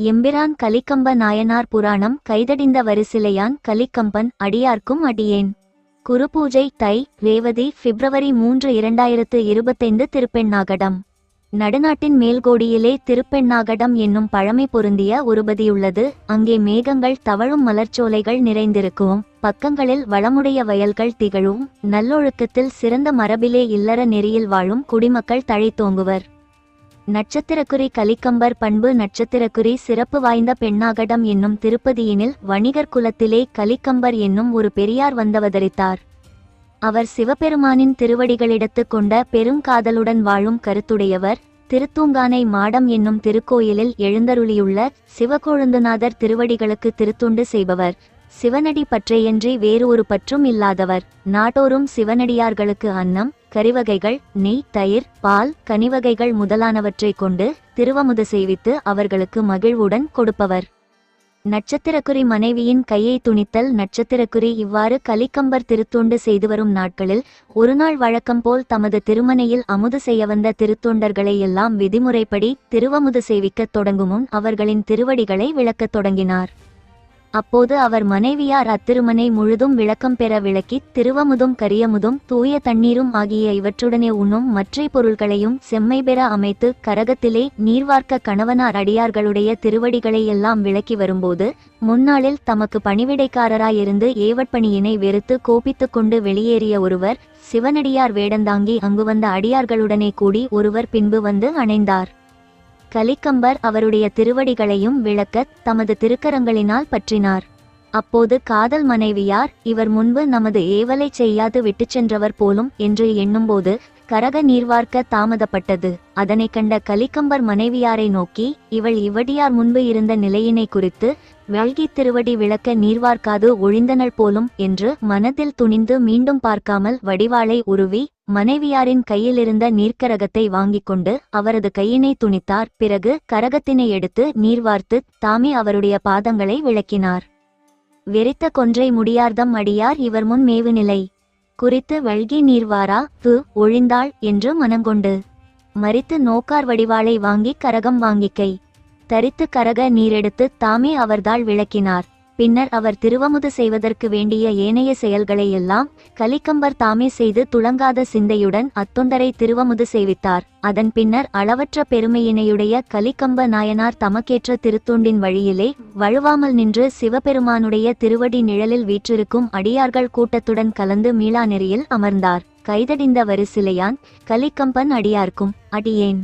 எம்பிரான் கலிக்கம்ப நாயனார் புராணம் கைதடிந்த வரிசிலையான் கலிக்கம்பன் அடியார்க்கும் அடியேன். குருபூஜை தை ரேவதி பிப்ரவரி மூன்று இரண்டாயிரத்து இருபத்தைந்து திருப்பெண்ணாகடம். நடுநாட்டின் மேல்கோடியிலே திருப்பெண்ணாகடம் என்னும் பழமை பொருந்திய உருபதியுள்ளது. அங்கே மேகங்கள் தவழும் மலர்ச்சோலைகள் நிறைந்திருக்கும். பக்கங்களில் வளமுடைய வயல்கள் திகழும். நல்லொழுக்கத்தில் சிறந்த மரபிலே இல்லற நெறியில் வாழும் குடிமக்கள் தழைத்தோங்குவர். நட்சத்திரக்குறி கலிக்கம்பர் பண்பு நட்சத்திரக்குறி சிறப்பு வாய்ந்த பெண்ணாகடம் என்னும் திருப்பதியினில் வணிகர் குலத்திலே கலிக்கம்பர் என்னும் ஒரு பெரியார் வந்தவதரித்தார். அவர் சிவபெருமானின் திருவடிகளிடத்து கொண்ட பெருங்காதலுடன் வாழும் கருத்துடையவர் திருத்தூங்கானை மாடம் என்னும் திருக்கோயிலில் எழுந்தருளியுள்ள சிவகொழுந்துநாதர் திருவடிகளுக்கு திருத்துண்டு செய்பவர். சிவனடி பற்றையன்றி வேறு ஒரு பற்றும் இல்லாதவர். நாட்டோரும் சிவனடியார்களுக்கு அன்னம் கறிவகைகள் நெய் தயிர் பால் கனிவகைகள் முதலானவற்றைக் கொண்டு திருவமுது செய்வித்து அவர்களுக்கு மகிழ்வுடன் கொடுப்பவர். நட்சத்திரக்குறி மனைவியின் கையை துணித்தல் நட்சத்திரக்குறி இவ்வாறு கலிக்கம்பர் திருத்தொண்டு செய்து வரும் நாட்களில் ஒருநாள் வழக்கம் போல் தமது திருமனையில் அமுது செய்ய வந்த திருத்தொண்டர்களை எல்லாம் விதிமுறைப்படி திருவமுது செய்விக்கத் தொடங்கும் முன் அவர்களின் திருவடிகளை விளக்கத் தொடங்கினார். அப்போது அவர் மனைவியார் அத்திருமனை முழுதும் விளக்கம் பெற விளக்கி திருவமுதும் கரியமுதும் தூய தண்ணீரும் ஆகிய இவற்றுடனே உண்ணும் மற்ற பொருள்களையும் செம்மை பெற அமைத்து கரகத்திலே நீர்வார்க்க கணவனார் அடியார்களுடைய திருவடிகளை எல்லாம் விளக்கி வரும்போது முன்னாளில் தமக்கு பணிவிடைக்காரராயிருந்து ஏவற்பணியினை வெறுத்து கோபித்துக் கொண்டு வெளியேறிய ஒருவர் சிவனடியார் வேடந்தாங்கி அங்கு வந்த அடியார்களுடனே கூடி ஒருவர் பின்பு வந்து அணைந்தார். கலிக்கம்பர் அவருடைய திருவடிகளையும் விளக்கத் தமது திருக்கரங்களினால் பற்றினார். அப்போது காதல் மனைவியார் இவர் முன்பு நமது ஏவலை செய்யாது விட்டுச் சென்றவர் போலும் என்று எண்ணும்போது கரக நீர்வார்க்க தாமதப்பட்டது. அதனை கண்ட கலிக்கம்பர் மனைவியாரை நோக்கி இவள் இவடியார் முன்பு இருந்த நிலையினை குறித்து வழ்கி திருவடி விளக்க நீர்வார்க்காது ஒழிந்தனள் போலும் என்று மனதில் துணிந்து மீண்டும் பார்க்காமல் வடிவாளை உருவி மனைவியாரின் கையிலிருந்த நீர்க்கரகத்தை வாங்கிக் கொண்டு அவரது கையினை துணித்தார். பிறகு கரகத்தினை எடுத்து நீர்வார்த்து தாமே அவருடைய பாதங்களை விளக்கினார். வெறித்த கொன்றை முடியார்தம் அடியார் இவர் முன் மேவுநிலை. குறித்து வழ்கி நீர்வாரா து ஒழிந்தாள் என்று மனங்கொண்டு மறித்து நோக்கார் வடிவாளை வாங்கி கரகம் வாங்கிக்கை. தரித்து கரக நீரெடுத்து தாமே அவர்தாள் விளக்கினார். பின்னர் அவர் திருவமுது செய்வதற்கு வேண்டிய ஏனைய செயல்களை எல்லாம் கலிக்கம்பர் தாமே செய்து துளங்காத சிந்தையுடன் அத்தொண்டரை திருவமுது செய்வித்தார் அதன் பின்னர் அளவற்ற பெருமையினையுடைய கலிக்கம்ப நாயனார் தமக்கேற்ற திருத்தொண்டின் வழியிலே வழுவாமல் நின்று சிவபெருமானுடைய திருவடி நிழலில் வீற்றிருக்கும் அடியார்கள் கூட்டத்துடன் கலந்து மீளா நெறியில் அமர்ந்தார். கைதடிந்த வரிசிலையான் கலிக்கம்பன் அடியார்க்கும் அடியேன்.